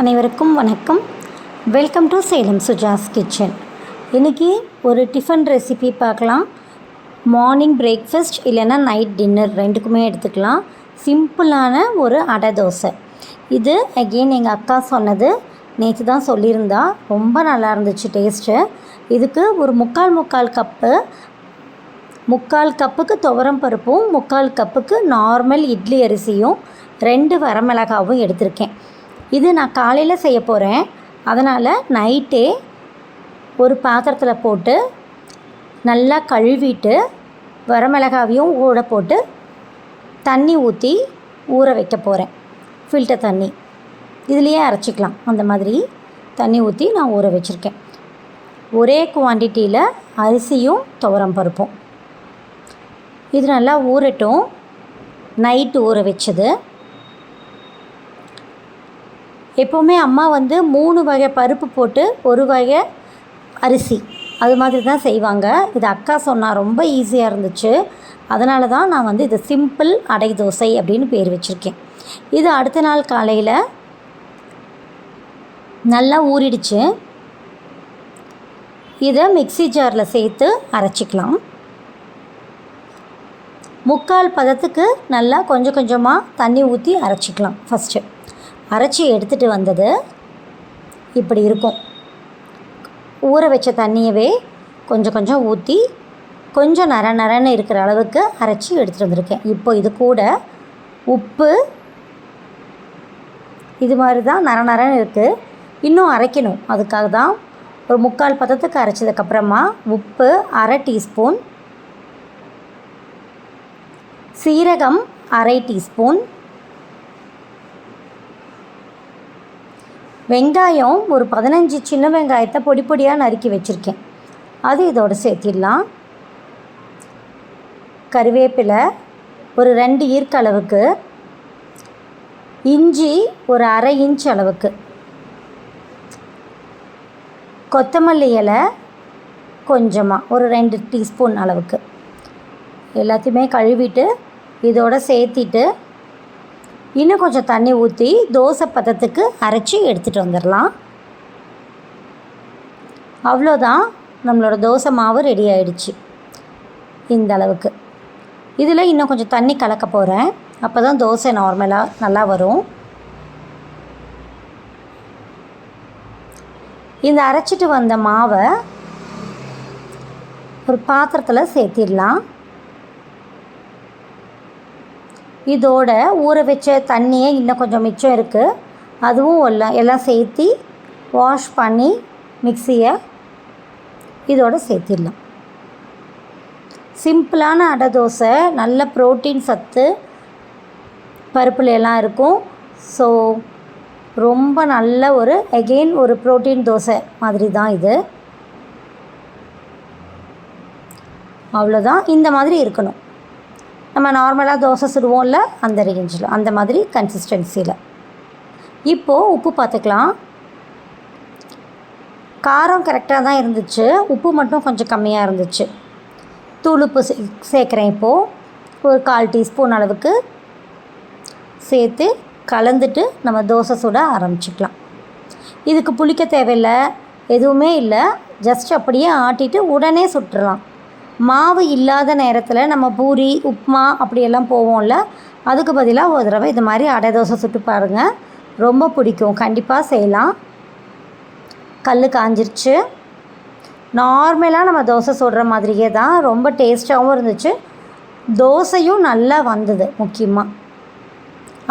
அனைவருக்கும் வணக்கம். Welcome to Salem Suja's kitchen இன்றைக்கி ஒரு டிஃபன் ரெசிபி பார்க்கலாம். மார்னிங் பிரேக்ஃபாஸ்ட் இல்லைன்னா நைட் டின்னர் ரெண்டுக்குமே எடுத்துக்கலாம். சிம்பிளான ஒரு அடை தோசை. இது அகெயின் எங்கள் அக்கா சொன்னது. நேற்று தான் சொல்லியிருந்தா. ரொம்ப நல்லா இருந்துச்சு டேஸ்ட்டு இதுக்கு ஒரு முக்கால் முக்கால் கப்பு முக்கால் கப்புக்கு துவரம் பருப்பும் முக்கால் கப்புக்கு நார்மல் இட்லி அரிசியும் ரெண்டு வரமிளகாவும் எடுத்திருக்கேன். இது நான் காலையில் செய்ய போகிறேன் அதனால் நைட்டே ஒரு பாத்திரத்தில் போட்டு நல்லா கழுவிட்டு வரமிளகாவையும் ஊற போட்டு தண்ணி ஊற்றி ஊற வைக்க போகிறேன் ஃபில்டர் தண்ணி. இதுலேயே அரைச்சிக்கலாம். அந்த மாதிரி தண்ணி ஊற்றி நான் ஊற வச்சுருக்கேன். ஒரே குவான்டிட்டியில் அரிசியும் துவரம் பருப்பும். இது நல்லா ஊறட்டும். நைட்டு ஊற வச்சது. எப்போவுமே அம்மா வந்து மூணு வகை பருப்பு போட்டு ஒரு வகை அரிசி. அது மாதிரி தான் செய்வாங்க. இது அக்கா சொன்னால் ரொம்ப ஈஸியாக இருந்துச்சு. அதனால தான் நான் வந்து இது சிம்பிள் அடை தோசை அப்படின்னு பேர் வச்சுருக்கேன். இது அடுத்த நாள் காலையில் நல்லா ஊறிடுச்சு. இதை மிக்ஸி ஜாரில் சேர்த்து அரைச்சிக்கலாம். முக்கால் பதத்துக்கு நல்லா கொஞ்சம் கொஞ்சமாக தண்ணி ஊற்றி அரைச்சிக்கலாம் ஃபஸ்ட்டு அரைச்சி எடுத்துகிட்டு வந்தது இப்படி இருக்கும். ஊற வச்ச தண்ணியவே கொஞ்சம் கொஞ்சம் ஊற்றி கொஞ்சம் நர நரன்னு இருக்கிற அளவுக்கு அரைச்சி எடுத்துகிட்டு வந்திருக்கேன். இப்போ இது கூட உப்பு இது மாதிரி தான் நர நரன்னு இருக்குது இன்னும் அரைக்கணும். அதுக்காக தான் ஒரு முக்கால் பதத்துக்கு அரைச்சதுக்கப்புறமா உப்பு அரை டீஸ்பூன் சீரகம் அரை டீஸ்பூன் வெங்காயம் ஒரு பதினஞ்சு சின்ன வெங்காயத்தை பொடி பொடியாக நறுக்கி வச்சுருக்கேன். அது இதோடு சேர்த்திடலாம். கருவேப்பிலை ஒரு ரெண்டு ஈர்க்க அளவுக்கு. இஞ்சி ஒரு அரை இன்ச் அளவுக்கு. கொத்தமல்லி இலை கொஞ்சமாக ஒரு ரெண்டு டீஸ்பூன் அளவுக்கு. எல்லாத்தையுமே கழுவிட்டு இதோட சேர்த்திட்டு இன்னும் கொஞ்சம் தண்ணி ஊற்றி தோசை பதத்துக்கு அரைச்சி எடுத்துகிட்டு வந்துடலாம். அவ்வளோதான் நம்மளோட தோசை மாவு ரெடி ஆகிடுச்சு இந்த அளவுக்கு. இதில் இன்னும் கொஞ்சம் தண்ணி கலக்க போகிறேன் அப்போ தான் தோசை நார்மலாக நல்லா வரும். இந்த அரைச்சிட்டு வந்த மாவை ஒரு பாத்திரத்தில் சேர்த்திடலாம். இதோட ஊற வச்ச தண்ணியே இன்னும் கொஞ்சம் மிச்சம் இருக்குது அதுவும் எல்லாம் எல்லாம் சேர்த்தி வாஷ் பண்ணி மிக்சியை இதோட சேர்த்திடலாம். சிம்பிளான அடை தோசை நல்ல ப்ரோட்டீன் சத்து பருப்புல எல்லாம் இருக்கும். ஸோ ரொம்ப நல்ல ஒரு அகெயின் ஒரு ப்ரோட்டீன் தோசை மாதிரி தான் இது. அவ்வளோதான் இந்த மாதிரி இருக்கணும். நம்ம நார்மலாக தோசை சுடுவோம்ல அந்த ரேஞ்சில் அந்த மாதிரி கன்சிஸ்டன்சியில் இப்போது உப்பு பார்த்துக்கலாம் காரம் கரெக்டாக தான் இருந்துச்சு. உப்பு மட்டும் கொஞ்சம் கம்மியாக இருந்துச்சு. தூளுப்பு சே சேர்க்குறேன் இப்போது ஒரு கால் டீஸ்பூன் அளவுக்கு சேர்த்து கலந்துட்டு நம்ம தோசை சுட ஆரம்பிச்சிக்கலாம். இதுக்கு புளிக்க தேவையில்லை எதுவுமே இல்லை. ஜஸ்ட் அப்படியே ஆட்டிட்டு உடனே சுட்டுடலாம் மாவு இல்லாத நேரத்தில் நம்ம பூரி உப்மா அப்படியெல்லாம் போவோம்ல அதுக்கு பதிலாக ஒரு தடவை இது மாதிரி அடை தோசை சுட்டு பாருங்கள் ரொம்ப பிடிக்கும். கண்டிப்பாக செய்யலாம். கல் காஞ்சிருச்சு. நார்மலாக நம்ம தோசை சுடுற மாதிரியே தான் ரொம்ப டேஸ்ட்டாகவும் இருந்துச்சு. தோசையும் நல்லா வந்தது முக்கியமாக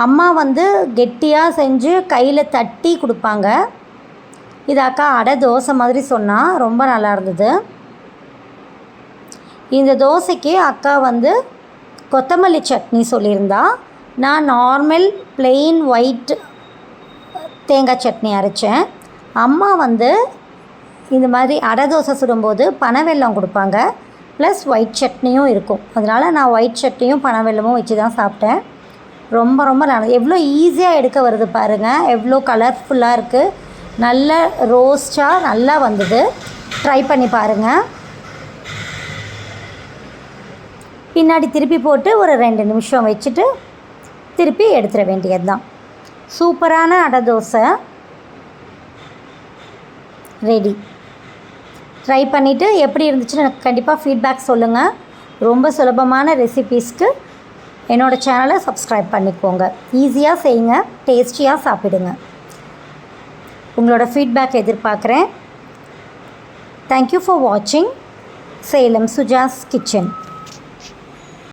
அம்மா வந்து கெட்டியாக செஞ்சு கையில் தட்டி கொடுப்பாங்க. இது அக்கா அடை தோசை மாதிரி சொன்னால் ரொம்ப நல்லா இருந்தது. இந்த தோசைக்கு அக்கா வந்து கொத்தமல்லி சட்னி சொல்லியிருந்தா. நான் நார்மல் பிளெயின் ஒயிட் தேங்காய் சட்னி அரைச்சேன். அம்மா வந்து இந்த மாதிரி அடை தோசை சுடும்போது பனவெல்லம் கொடுப்பாங்க. ப்ளஸ் ஒயிட் சட்னியும் இருக்கும். அதனால் நான் ஒயிட் சட்னியும் பனவெல்லமும் வச்சு தான் சாப்பிட்டேன். ரொம்ப ரொம்ப நல்லா எவ்வளோ ஈஸியாக எடுக்க வருது பாருங்கள் எவ்வளோ கலர்ஃபுல்லாக இருக்குது நல்ல ரோஸ்ட்டாக நல்லா வந்தது. ட்ரை பண்ணி பாருங்கள் பின்னாடி திருப்பி போட்டு ஒரு ரெண்டு நிமிஷம் வச்சுட்டு திருப்பி எடுத்துட வேண்டியது தான் சூப்பரான அடை தோசை. ரெடி ட்ரை பண்ணிவிட்டு எப்படி இருந்துச்சுன்னு எனக்கு கண்டிப்பாக ஃபீட்பேக் சொல்லுங்கள் ரொம்ப சுலபமான ரெசிபீஸ்க்கு என்னோடய சேனலை சப்ஸ்கிரைப் பண்ணிக்கோங்க. ஈஸியாக செய்யுங்க டேஸ்டியாக சாப்பிடுங்க. உங்களோட ஃபீட்பேக் எதிர்பார்க்குறேன். தேங்க்யூ ஃபார் வாட்சிங் சேலம் சுஜாஸ் கிச்சன்